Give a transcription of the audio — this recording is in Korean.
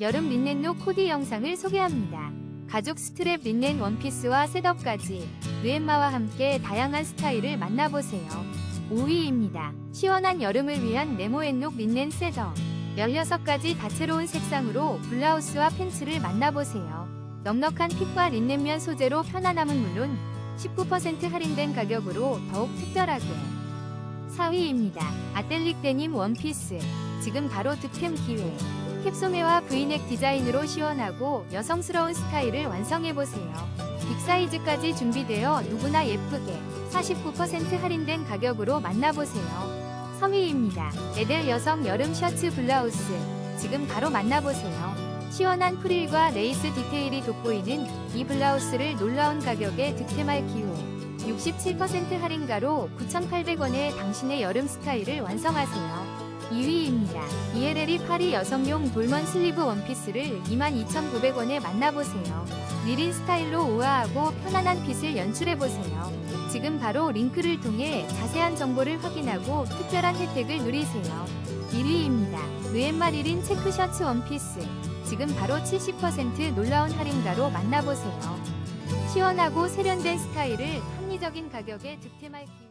여름 린넨룩 코디 영상을 소개합니다. 가죽 스트랩 린넨 원피스와 셋업까지 느엠마와 함께 다양한 스타일을 만나보세요. 5위입니다. 시원한 여름을 위한 네모앤룩 린넨 셋업 16가지 다채로운 색상으로 블라우스와 팬츠를 만나보세요. 넉넉한 핏과 린넨면 소재로 편안함은 물론 19% 할인된 가격으로 더욱 특별하게 4위입니다. 아델릭 데님 원피스 지금 바로 득템 기회 캡소매와 브이넥 디자인으로 시원하고 여성스러운 스타일을 완성해보세요. 빅사이즈까지 준비되어 누구나 예쁘게 49% 할인된 가격으로 만나보세요. 3위입니다. 에델 여성 여름 셔츠 블라우스 지금 바로 만나보세요. 시원한 프릴과 레이스 디테일이 돋보이는 이 블라우스를 놀라운 가격에 득템할 기회 67% 할인가로 9,800원에 당신의 여름 스타일을 완성하세요. 2위입니다. 이에레리 파리 여성용 돌먼 슬리브 원피스를 22,900원에 만나보세요. 느린 스타일로 우아하고 편안한 핏을 연출해보세요. 지금 바로 링크를 통해 자세한 정보를 확인하고 특별한 혜택을 누리세요. 1위입니다. 느엠마 리린 체크 셔츠 원피스 지금 바로 70% 놀라운 할인가로 만나보세요. 시원하고 세련된 스타일을 합리적인 가격에 득템할 기회